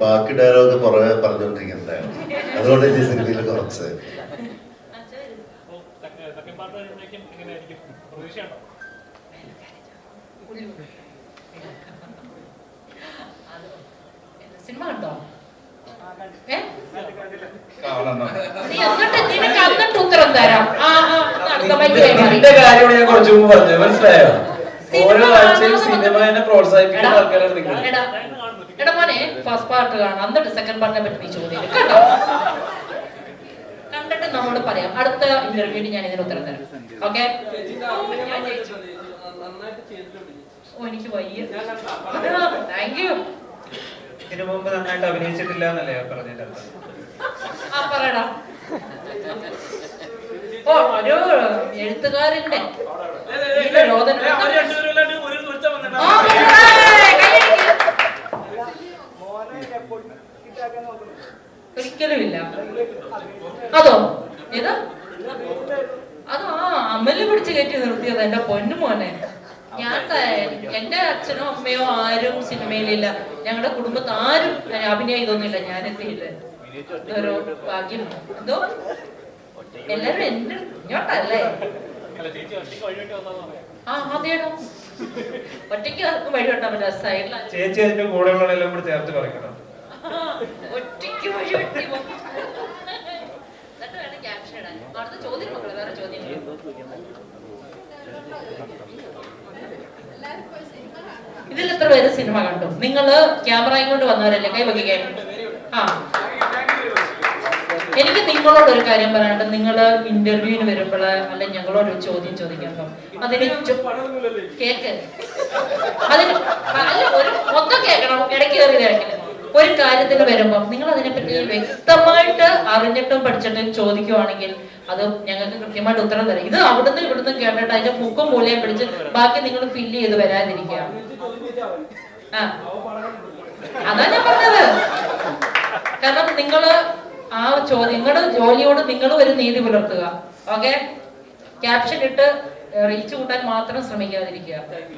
ബാക്കി ഡയലോഗ് പുറമെ പറഞ്ഞുകൊണ്ടിരിക്കുന്നതാണ് അതുകൊണ്ട് ഈ സിനിമയിൽ കുറച്ച്. സിനിമ കണ്ടോ? ഉത്തരം തരാം. ആ ആ മുമ്പ് പറഞ്ഞത്. മനസ്സിലായോ? ഓരോ ആഴ്ചയും സിനിമയെ പ്രോത്സാഹിപ്പിക്കുന്ന ആൾക്കാരാണ് നിങ്ങൾ എടാ, മോനെ ഫസ്റ്റ് പാർട്ട് കാണാം എന്നിട്ട് സെക്കൻഡ് പാർട്ടിനെ പറ്റി നീ ചോദ്യം കേട്ടോ കണ്ടിട്ട് നമ്മോട് പറയാം അടുത്ത ഇന്റർവ്യൂവിന് ഞാൻ ഇതിന് ഉത്തരം തരാം ഓക്കെ ഓ എനിക്ക് വയ്യ താങ്ക് യു ഇതിനു മുമ്പ് നന്നായിട്ട് അഭിനയിച്ചിട്ടില്ല എന്നല്ലേ പറഞ്ഞിട്ട് ആ പറയടാ ഓ ഒരു എഴുത്തുകാരന്റെ വീരരോധനം. ഒരിക്കലും ഇല്ല അതോ? ഏത്? അതോ ആ അമ്മൽ പിടിച്ച് കയറ്റി നിർത്തിയത് എന്റെ പൊന്നു മോനെ. ഞാൻ എന്റെ അച്ഛനോ അമ്മയോ ആരും സിനിമയിലില്ല. ഞങ്ങളുടെ കുടുംബത്ത് ആരും അഭിനയം ഇതൊന്നുമില്ല ഞാൻ എത്തിയില്ല ഇതൊരു ഭാഗ്യം. എന്തോ? എല്ലാരും എന്റെ ഇങ്ങോട്ടല്ലേ? ആ അതേടോ. ഒറ്റയ്ക്ക് വഴി വെട്ടാൻ പറ്റില്ല സൈഡിൽ ചേച്ചി അതിന്റെ കൂടെയുള്ളതെല്ലാം കൂടി ചേർത്ത് പറയണം ഒറ്റയ്ക്ക് വഴി വെട്ടി മക്കളെ വേറെ ഇതിൽ എത്ര പേര് സിനിമ കണ്ടു? നിങ്ങൾ ക്യാമറയും കൊണ്ട് വന്നവരല്ലേ? കൈ ആ. എനിക്ക് നിങ്ങളോട് ഒരു കാര്യം പറയാനുണ്ട്. നിങ്ങൾ ഇന്റർവ്യൂവിന് വരുമ്പോൾ അല്ലെ ഞങ്ങളോട് ഒരു ചോദ്യം ചോദിക്കുമ്പോൾ അതിന് കേക്ക്. അതിന് അല്ല ഒരു മൊത്തം കേൾക്കണം. ഇടയ്ക്ക് കയറി കേൾക്കണം ഒരു കാര്യത്തിന് വരുമ്പോൾ നിങ്ങൾ അതിനെപ്പറ്റി വ്യക്തമായിട്ട് അറിഞ്ഞിട്ടും പഠിച്ചിട്ടും ചോദിക്കുവാണെങ്കിൽ അത് ഞങ്ങൾക്ക് കൃത്യമായിട്ട് ഉത്തരം തരാം. ഇത് അവിടുന്ന് ഇവിടുന്ന് കേട്ടിട്ട് അതിന്റെ മുക്കും മൂലയും പിടിച്ച് ബാക്കി നിങ്ങൾ ഫില്ല് ചെയ്ത് വരാതിരിക്കുക. ആ. അതാ ഞാൻ പറഞ്ഞത്. കാരണം നിങ്ങൾ ആ ചോദ്യം നിങ്ങളുടെ ജോലിയോട് നിങ്ങൾ ഒരു നീതി പുലർത്തുക. ഓക്കെ? ക്യാപ്ഷൻ ഇട്ട് റീച്ച് കൂട്ടാൻ മാത്രം ശ്രമിക്കാതിരിക്കുക.